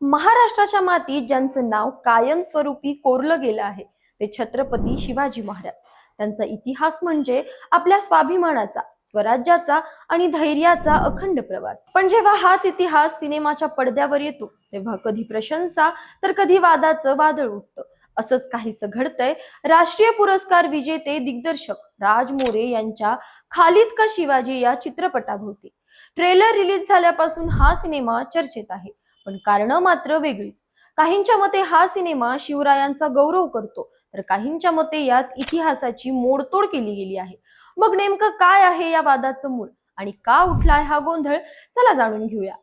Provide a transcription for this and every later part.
महाराष्ट्राच्या मातीत ज्यांचं नाव कायमस्वरूपी कोरलं गेलं आहे ते छत्रपती शिवाजी महाराज. त्यांचा इतिहास म्हणजे आपल्या स्वाभिमानाचा स्वराज्याचा आणि धैर्याचा अखंड प्रवास. पण जेव्हा हाच इतिहास सिनेमाच्या पडद्यावर येतो तेव्हा कधी प्रशंसा तर कधी वादाचं वादळ उठतं. असंच काहीसं घडतंय. राष्ट्रीय पुरस्कार विजेते दिग्दर्शक राज मोरे यांच्या खालिद का शिवाजी या चित्रपटाभोवती. ट्रेलर रिलीज झाल्यापासून हा सिनेमा चर्चेत आहे. पण कारण मात्र वेगळीच. काहींच्या मते हा सिनेमा शिवरायांचा गौरव करतो तर काहींच्या मते यात इतिहासाची मोडतोड केली गेली आहे. मग नेमकं काय आहे या वादाचं मूळ? आणि का उठलाय हा गोंधळ? चला जाणून घेऊया.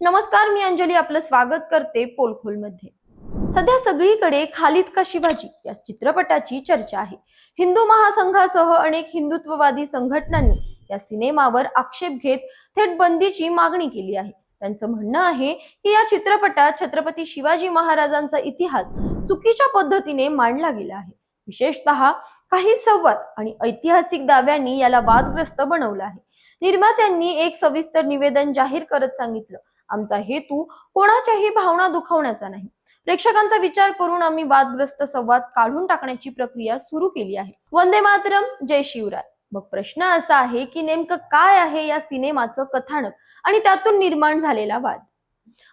नमस्कार मी अंजली आपलं स्वागत करते पोलखोलमध्ये सध्या सगळीकडे खालिद का शिवाजी या चित्रपटाची चर्चा आहे. हिंदू महासंघासह अनेक हिंदुत्ववादी संघटनांनी या सिनेमावर आक्षेप घेत थेट बंदीची मागणी केली आहे. त्यांचं म्हणणं आहे की या चित्रपटात छत्रपती शिवाजी महाराजांचा इतिहास चुकीच्या पद्धतीने मांडला गेला आहे. विशेषतः काही संवाद आणि ऐतिहासिक दाव्यांनी याला वादग्रस्त बनवलं आहे. निर्मात्यांनी एक सविस्तर निवेदन जाहीर करत सांगितलं आमचा हेतू कोणाच्याही भावना दुखावण्याचा नाही. प्रेक्षकांचा विचार करून आम्ही वादग्रस्त संवाद काढून टाकण्याची प्रक्रिया सुरू केली आहे. वंदे मातरम जय शिवराय. मग प्रश्न असा आहे की नेमकं काय आहे या सिनेमाचं कथानक आणि त्यातून निर्माण झालेला वाद?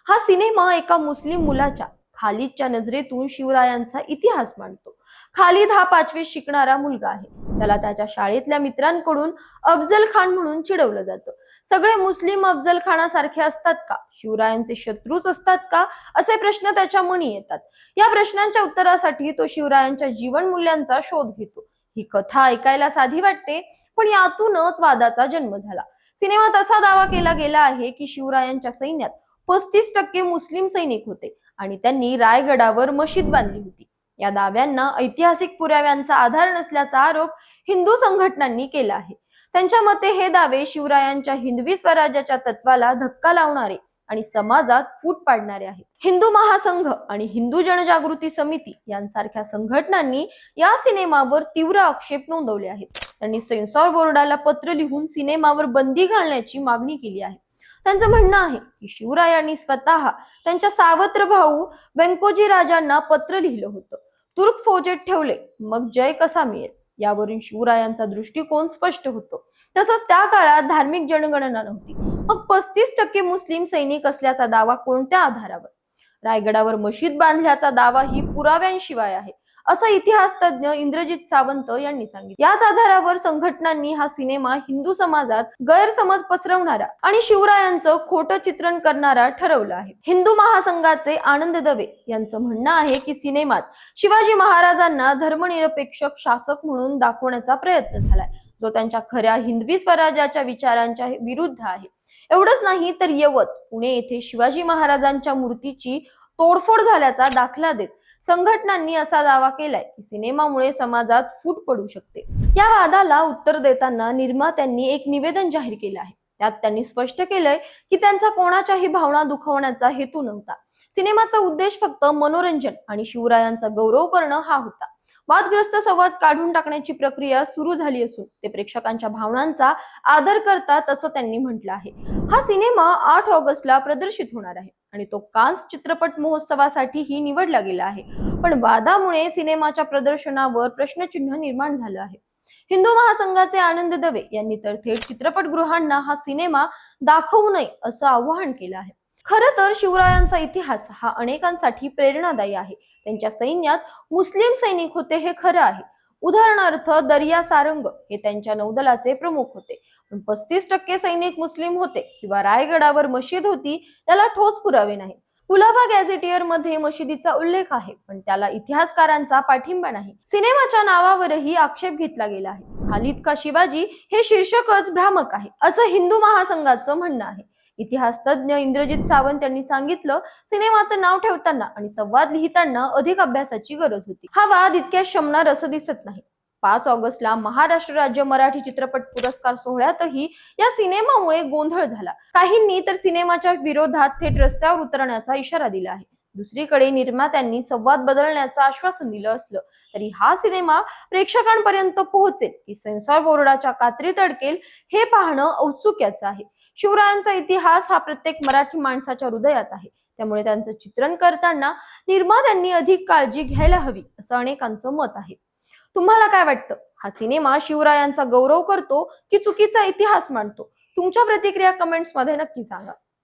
हा सिनेमा एका मुस्लिम मुलाच्या खालिदच्या नजरेतून शिवरायांचा इतिहास मांडतो. खालिद हा पाचवे शिकणारा मुलगा आहे. त्याला त्याच्या शाळेतल्या मित्रांकडून अफजल खान म्हणून चिडवलं जातं. सगळे मुस्लिम अफजल खानासारखे असतात का? शिवरायांचे शत्रूच असतात का? असे प्रश्न त्याच्या मनी येतात. या प्रश्नांच्या उत्तरासाठी तो शिवरायांच्या जीवन मूल्यांचा शोध घेतो. ही कथा ऐकायला साधी वाटते पण यातूनच वादाचा जन्म झाला. सिनेमात असा दावा केला गेला आहे की शिवरायांच्या सैन्यात पस्तीस टक्के मुस्लिम सैनिक होते आणि त्यांनी रायगडावर मशीद बांधली होती. या दाव्यांना ऐतिहासिक पुराव्यांचा आधार नसल्याचा आरोप हिंदू संघटनांनी केला आहे. त्यांच्या मते हे दावे शिवरायांच्या हिंदवी स्वराज्याच्या तत्वाला धक्का लावणारे आणि समाजात फूट पाडणारे आहेत. हिंदू महासंघ आणि हिंदू जनजागृती समिती यांसारख्या संघटनांनी या सिनेमावर तीव्र आक्षेप नोंदवले आहेत. त्यांनी सेन्सॉर बोर्डाला पत्र लिहून सिनेमावर बंदी घालण्याची मागणी केली आहे. त्यांचं म्हणणं आहे की शिवरायांनी स्वतः त्यांच्या सावत्र भाऊ व्यंकोजी राजांना पत्र लिहिलं होतं. तुर्क फौजेत ठेवले मग जय कसा मिळेल? यावरून शिवरायांचा दृष्टिकोन स्पष्ट होतो. तसंच त्या काळात धार्मिक जनगणना नव्हती. मग पस्तीस टक्के मुस्लिम सैनिक असल्याचा दावा कोणत्या आधारावर? रायगडावर मशीद बांधल्याचा दावा ही पुराव्यांशिवाय आहे असं इतिहास तज्ज्ञ इंद्रजित सावंत यांनी सांगितलं. याच आधारावर संघटनांनी हा सिनेमा हिंदू समाजात गैरसमज पसरवणारा आणि शिवरायांचं खोटं चित्रण करणारा ठरवलं आहे. हिंदू महासंघाचे आनंद दवे यांचं म्हणणं आहे की सिनेमात शिवाजी महाराजांना धर्मनिरपेक्ष शासक म्हणून दाखवण्याचा प्रयत्न झालाय. जो त्यांच्या खऱ्या हिंदवी स्वराज्याच्या विचारांच्या विरुद्ध आहे. एवढंच नाही तर यवत पुणे येथे शिवाजी महाराजांच्या मूर्तीची तोडफोड झाल्याचा दाखला देत संघटनांनी असा दावा केलाय की सिनेमामुळे समाजात फूट पडू शकते. या वादाला उत्तर देताना निर्मात्यांनी एक निवेदन जाहीर केलं आहे. त्यात त्यांनी स्पष्ट केलंय की त्यांचा कोणाच्याही भावना दुखवण्याचा हेतू नव्हता. सिनेमाचा उद्देश फक्त मनोरंजन आणि शिवरायांचा गौरव करणं हा होता. वादग्रस्त संवाद काढून टाकण्याची प्रक्रिया सुरू झाली असून ते प्रेक्षकांच्या भावनांचा आदर करतात असं त्यांनी म्हटलं आहे. हा सिनेमा आठ ऑगस्टला प्रदर्शित होणार आहे आणि तो कान्स चित्रपट महोत्सवासाठीही निवडला गेला आहे. पण वादामुळे सिनेमाच्या प्रदर्शनावर प्रश्नचिन्ह निर्माण झालं आहे. हिंदू महासंघाचे आनंद दवे यांनी तर थेट चित्रपटगृहांना हा सिनेमा दाखवू नये असं आवाहन केलं आहे. खरं तर शिवरायांचा इतिहास हा अनेकांसाठी प्रेरणादायी आहे. त्यांच्या सैन्यात मुस्लिम सैनिक होते हे खरं आहे. उदाहरणार्थ दर्या सारंग हे त्यांच्या नौदलाचे प्रमुख होते. पण पस्तीस टक्के सैनिक मुस्लिम होते किंवा रायगडावर मशीद होती त्याला ठोस पुरावे नाहीत. कुलाबा गॅझेटियरमध्ये मशिदीचा उल्लेख आहे पण त्याला इतिहासकारांचा पाठिंबा नाही. सिनेमाच्या नावावरही आक्षेप घेतला गेला आहे. खालिद का शिवाजी हे शीर्षकच भ्रामक आहे असं हिंदू महासंघाचं म्हणणं आहे. इतिहासतज्ञ इंद्रजित सावंत यांनी सांगितलं सिनेमाचं नाव ठेवताना आणि संवाद लिहिताना अधिक अभ्यासाची गरज होती. हा वाद इतक्या शमणार असं दिसत नाही. पाच ऑगस्टला महाराष्ट्र राज्य मराठी चित्रपट पुरस्कार सोहळ्यातही या सिनेमामुळे गोंधळ झाला. काहींनी तर सिनेमाच्या विरोधात थेट रस्त्यावर उतरण्याचा इशारा दिला आहे. दुसरीकडे निर्मात्यांनी संवाद बदलण्याचं आश्वासन दिलं असलं तरी हा सिनेमा प्रेक्षकांपर्यंत पोहोचेल की सेन्सॉर बोर्डाच्या कात्रीत अडकेल हे पाहणं औत्सुक्याचं आहे. शिवरायांचा इतिहास हा प्रत्येक मराठी माणसाच्या हृदयात आहे. त्यामुळे त्यांचं चित्रण करताना निर्मात्यांनी अधिक काळजी घ्यायला हवी असं अनेकांचं मत आहे. तुम्हाला काय वाटतं? हा सिनेमा शिवरायांचा गौरव करतो की चुकीचा इतिहास मांडतो? तुमच्या प्रतिक्रिया कमेंट्समध्ये नक्की सांगा.